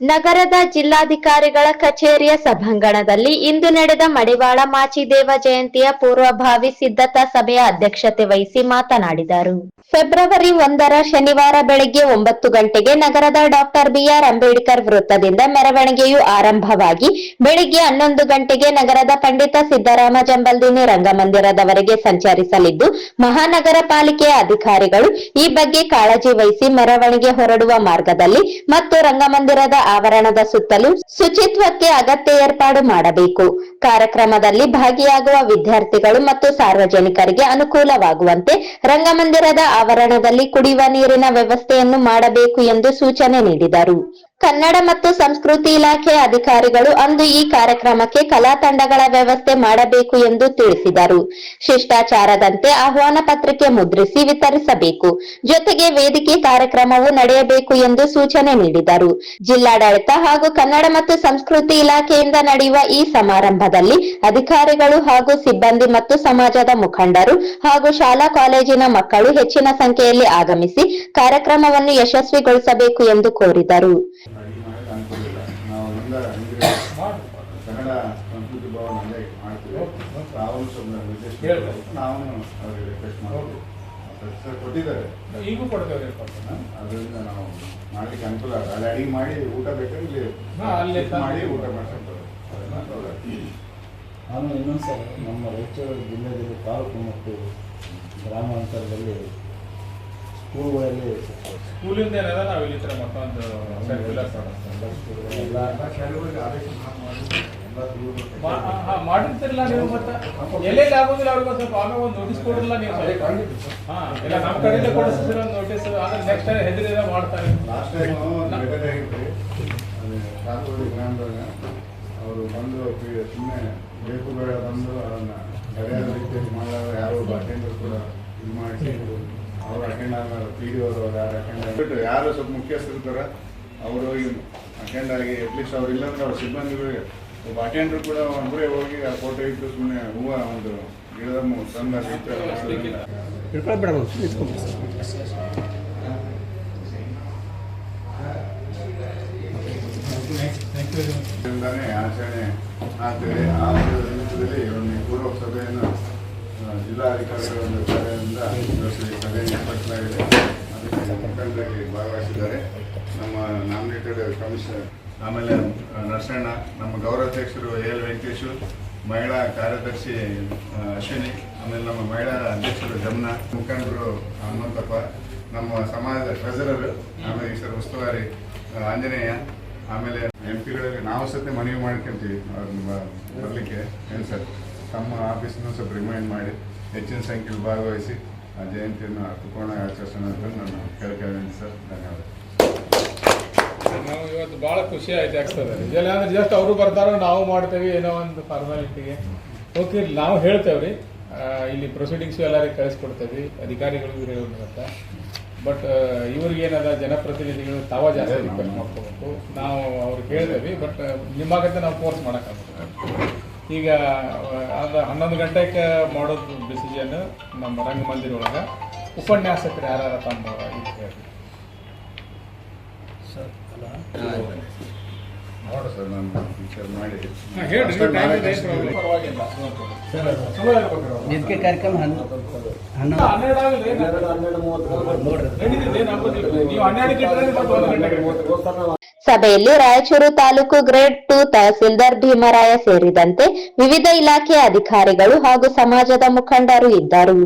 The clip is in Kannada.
ನಗರದ ಜಿಲ್ಲಾಧಿಕಾರಿಗಳ ಕಚೇರಿಯ ಸಭಾಂಗಣದಲ್ಲಿ ಇಂದು ನಡೆದ ಮಡಿವಾಳ ಮಾಚಿದೇವ ಜಯಂತಿಯ ಪೂರ್ವಭಾವಿ ಸಿದ್ಧತಾ ಸಭೆಯ ಅಧ್ಯಕ್ಷತೆ ವಹಿಸಿ ಮಾತನಾಡಿದರು. ಫೆಬ್ರವರಿ ಒಂದರ ಶನಿವಾರ ಬೆಳಗ್ಗೆ ಒಂಬತ್ತು ಗಂಟೆಗೆ ನಗರದ ಡಾಕ್ಟರ್ ಬಿಆರ್ ಅಂಬೇಡ್ಕರ್ ವೃತ್ತದಿಂದ ಮೆರವಣಿಗೆಯು ಆರಂಭವಾಗಿ, ಬೆಳಿಗ್ಗೆ ಹನ್ನೊಂದು ಗಂಟೆಗೆ ನಗರದ ಪಂಡಿತ ಸಿದ್ದರಾಮ ಜಂಬಲ್ದಿನಿ ರಂಗಮಂದಿರದವರೆಗೆ ಸಂಚರಿಸಲಿದ್ದು, ಮಹಾನಗರ ಪಾಲಿಕೆಯ ಅಧಿಕಾರಿಗಳು ಈ ಬಗ್ಗೆ ಕಾಳಜಿ ವಹಿಸಿ ಮೆರವಣಿಗೆ ಹೊರಡುವ ಮಾರ್ಗದಲ್ಲಿ ಮತ್ತು ರಂಗಮಂದಿರದ ಆವರಣದ ಸುತ್ತಲೂ ಶುಚಿತ್ವಕ್ಕೆ ಅಗತ್ಯ ಏರ್ಪಾಡು ಮಾಡಬೇಕು. ಕಾರ್ಯಕ್ರಮದಲ್ಲಿ ಭಾಗಿಯಾಗುವ ವಿದ್ಯಾರ್ಥಿಗಳು ಮತ್ತು ಸಾರ್ವಜನಿಕರಿಗೆ ಅನುಕೂಲವಾಗುವಂತೆ ರಂಗಮಂದಿರದ ಆವರಣದಲ್ಲಿ ಕುಡಿಯುವ ನೀರಿನ ವ್ಯವಸ್ಥೆಯನ್ನು ಮಾಡಬೇಕು ಎಂದು ಸೂಚನೆ ನೀಡಿದರು. ಕನ್ನಡ ಮತ್ತು ಸಂಸ್ಕೃತಿ ಇಲಾಖೆ ಅಧಿಕಾರಿಗಳು ಅಂದು ಈ ಕಾರ್ಯಕ್ರಮಕ್ಕೆ ಕಲಾ ತಂಡಗಳ ವ್ಯವಸ್ಥೆ ಮಾಡಬೇಕು ಎಂದು ತಿಳಿಸಿದರು. ಶಿಷ್ಟಾಚಾರದಂತೆ ಆಹ್ವಾನ ಪತ್ರಿಕೆ ಮುದ್ರಿಸಿ ವಿತರಿಸಬೇಕು. ಜೊತೆಗೆ ವೇದಿಕೆ ಕಾರ್ಯಕ್ರಮವು ನಡೆಯಬೇಕು ಎಂದು ಸೂಚನೆ ನೀಡಿದರು. ಜಿಲ್ಲಾಡಳಿತ ಹಾಗೂ ಕನ್ನಡ ಮತ್ತು ಸಂಸ್ಕೃತಿ ಇಲಾಖೆಯಿಂದ ನಡೆಯುವ ಈ ಸಮಾರಂಭದಲ್ಲಿ ಅಧಿಕಾರಿಗಳು ಹಾಗೂ ಸಿಬ್ಬಂದಿ ಮತ್ತು ಸಮಾಜದ ಮುಖಂಡರು ಹಾಗೂ ಶಾಲಾ ಕಾಲೇಜಿನ ಮಕ್ಕಳು ಹೆಚ್ಚಿನ ಸಂಖ್ಯೆಯಲ್ಲಿ ಆಗಮಿಸಿ ಕಾರ್ಯಕ್ರಮವನ್ನು ಯಶಸ್ವಿಗೊಳಿಸಬೇಕು ಎಂದು ಕೋರಿದರು ಅಡಿಗೆ ಮಾಡಿ ಅನ್ಕೊಂಡಿಲ್ಲ ನಾವು ಮುಂದೆ ಅಂದ್ರೆ ಕನ್ನಡ ಸಂಸ್ಕೃತಿ ಭವನಲ್ಲೇ ಮಾಡ್ತೀವಿ. ತಾವು ರಿಕ್ವೆಸ್ಟ್ ಹೇಳ್ತಾರೆ. ನಾವು ಅವ್ರಿಗೆ ರಿಕ್ವೆಸ್ಟ್ ಮಾಡ್ತೀವಿ. ಸರ್ ಕೊಟ್ಟಿದ್ದಾರೆ. ಈಗೂ ಕೊಡ್ತೇವೆ? ಅದರಿಂದ ನಾವು ಮಾಡ್ಲಿಕ್ಕೆ ಅನುಕೂಲ ಆಗುತ್ತೆ ಅಲ್ಲಿ ಅಡಿಗೆ ಮಾಡಿ ಊಟ ಬೇಕಾದ್ರೆ ಇಲ್ಲಿ ಅಲ್ಲೇ ಮಾಡಿ ಊಟ ತೊಗೊಳ್ಳಿ. ನಾನು ಇನ್ನೊಂದ್ಸಲ ನಮ್ಮ ರಾಯಚೂರು ಜಿಲ್ಲೆಯಲ್ಲಿ ತಾಲೂಕು ಮತ್ತು ಗ್ರಾಮಾಂತರದಲ್ಲಿ ಸ್ಕೂಲ್ಗಳಲ್ಲಿ ಸ್ಕೂಲಿಂದ ಏನದ ನಾವು ಇಲ್ಲಿ ತರ ಮತ್ತೊಂದು ಸರ್ಕ್ಯುಲರ್ ಎಲ್ಲ ಶಾಲೆಗಳಿಗೆ ಆದೇಶ ಮಾಡಿರ್ತಿರಲ್ಲ ನೀವು ಮತ್ತೆ? ಎಲ್ಲೆಲ್ಲಿ ಆಗೋದಿಲ್ಲ ಅವ್ರಿಗೆ ಸ್ವಲ್ಪ ಆಮೇಲೆ ಒಂದು ನೋಟಿಸ್ ಕೊಡಿರಲ್ಲ ನೀವು ಹಾಂ ಇಲ್ಲ ನಮ್ಮ ಕಡೆಯಿಂದ ಕೊಡಿಸ್ತೀರ ಒಂದು ನೋಟಿಸ್ ಆದ್ರೆ ನೆಕ್ಸ್ಟ್ ಟೈಮ್ ಹೆದರಿದ ಮಾಡ್ತಾರೆ. ಲಾಸ್ಟ್ ಟೈಮ್ ಅವರು ಬಂದು ಸುಮ್ಮನೆ ಬೇಕು ಬೇಡ ಬಂದು ಅದನ್ನ ಸರಿಯಾದ ರೀತಿಯಲ್ಲಿ ಮಾಡಲಾಗ ಯಾರು ಅಟೆಂಡರ್ ಕೂಡ ಇದು ಮಾಡಿ ಅವ್ರು ಅಟೆಂಡ್ ಆದ್ಮೇಲೆ ಪಿ ಡಿ ಅವರು ಯಾರು ಬಿಟ್ಟು ಯಾರು ಸ್ವಲ್ಪ ಮುಖ್ಯಸ್ಥರು ಇರ್ತಾರೆ ಅವರು ಹೋಗಿ ಅಟೆಂಡ್ ಆಗಿ ಅಟ್ಲೀಸ್ಟ್ ಅವ್ರು ಇಲ್ಲಾಂದ್ರೆ ಅವ್ರ ಸಿಬ್ಬಂದಿಗಳಿಗೆ ಒಬ್ಬ ಅಟೆಂಡರ್ ಕೂಡ ಒಬ್ಬರೇ ಹೋಗಿ ಆ ಫೋಟೋ ಇಟ್ಟು ಸುಮ್ಮನೆ ಹೂವು ಒಂದು ಗಿಡದ ತಂದು ಆಚರಣೆ ಆಗ್ತದೆ. ಆ ಒಂದು ನಿಮಿಷದಲ್ಲಿ ಒಂದು ಪೂರ್ವ ಸಭೆಯನ್ನು ಜಿಲ್ಲಾಧಿಕಾರಿಗಳ ಈ ಸಭೆ ಏರ್ಪಡಿಸಲಾಗಿದೆ ಅದಕ್ಕೆ ಭಾಗವಹಿಸಿದ್ದಾರೆ. ನಮ್ಮ ನಾಮಿನೇಟೆಡ್ ಕಮಿಷನರ್ ಆಮೇಲೆ ನರಸಣ್ಣ, ನಮ್ಮ ಗೌರವಾಧ್ಯಕ್ಷರು ಎ ಎಲ್ ವೆಂಕಟೇಶು, ಮಹಿಳಾ ಕಾರ್ಯದರ್ಶಿ ಅಶ್ವಿನಿ, ಆಮೇಲೆ ನಮ್ಮ ಮಹಿಳಾ ಅಧ್ಯಕ್ಷರು ಜಮ್ನ, ಮುಖಂಡರು ಹನುಮಂತಪ್ಪ, ನಮ್ಮ ಸಮಾಜದ ಟ್ರೆಸರರ್ ಆಮೇಲೆ ಈ ಸರ್ ಉಸ್ತುವಾರಿ ಆಂಜನೇಯ, ಆಮೇಲೆ ಎಂ ಪಿಗಳಿಗೆ ನಾವು ಸತ್ಯ ಮನವಿ ಮಾಡ್ಕೊಂತೀವಿ ಬರಲಿಕ್ಕೆ, ಏನು ಸರ್? ತಮ್ಮ ಆಫೀಸನ್ನು ಸ್ವಲ್ಪ ರಿಮೈಂಡ್ ಮಾಡಿ ಹೆಚ್ಚಿನ ಸಂಖ್ಯೆಯಲ್ಲಿ ಭಾಗವಹಿಸಿ ಆ ಜಯಂತಿಯನ್ನು ಅರ್ಥಪೂರ್ಣ ಆಚರಿಸೋಣ ಅಂತ ನಾನು ಕೇಳ್ಕೊಂಡೀನಿ ಸರ್. ಧನ್ಯವಾದ. ನಾವು ಇವತ್ತು ಭಾಳ ಖುಷಿ ಆಯ್ತು ಆಗ್ತದೆ ಅಂದ್ರೆ ಜಸ್ಟ್ ಅವರು ಬರ್ತಾರೋ ನಾವು ಮಾಡ್ತೇವೆ ಏನೋ ಒಂದು ಫಾರ್ಮಾಲಿಟಿಗೆ ಓಕೆ ನಾವು ಹೇಳ್ತೇವ್ರಿ. ಇಲ್ಲಿ ಪ್ರೊಸೀಡಿಂಗ್ಸು ಎಲ್ಲರಿಗೆ ಕಳಿಸ್ಕೊಡ್ತೇವೆ, ಅಧಿಕಾರಿಗಳಿಗೂ ಅಂತ ಬಟ್ ಇವ್ರಿಗೆ ಏನದ, ಜನಪ್ರತಿನಿಧಿಗಳು ತಾವ ಜಾಸ್ತಿ ಮಾಡ್ಕೋಬೇಕು. ನಾವು ಅವ್ರಿಗೆ ಹೇಳ್ತೇವೆ ಬಟ್ ನಿಮ್ಮಾಗತ್ತೆ ನಾವು ಫೋರ್ಸ್ ಮಾಡೋಕ್ಕಾಗುತ್ತೆ. ಈಗ ಅದು ಹನ್ನೊಂದು ಗಂಟೆಗೆ ಮಾಡೋದು ಡಿಸಿಷನ್ ನಮ್ಮ ರಂಗಮಂದಿರ ಒಳಗೆ ಉಪನ್ಯಾಸಕರು ಯಾರು ತಮ್ಮ ನೋಡು ಸರ್ ನಾನು ವಿಚಾರ ಮಾಡಿ. ಕಾರ್ಯಕ್ರಮ ಹನ್ನೊಂದು ಹನ್ನೆರಡು ಆಗಲಿ, ನಡೀತದೆ, ಏನ್ ಆಗೋದಿಲ್ಲ. ನೀವು ಒಂದು ಗಂಟೆಗೆ ಸಭೆಯಲ್ಲಿ ರಾಯಚೂರು ತಾಲೂಕು ಗ್ರೇಡ್ ಟೂ ತಹಸೀಲ್ದಾರ್ ಭೀಮರಾಯ ಸೇರಿದಂತೆ ವಿವಿಧ ಇಲಾಖೆಯ ಅಧಿಕಾರಿಗಳು ಹಾಗೂ ಸಮಾಜದ ಮುಖಂಡರು ಇದ್ದರು.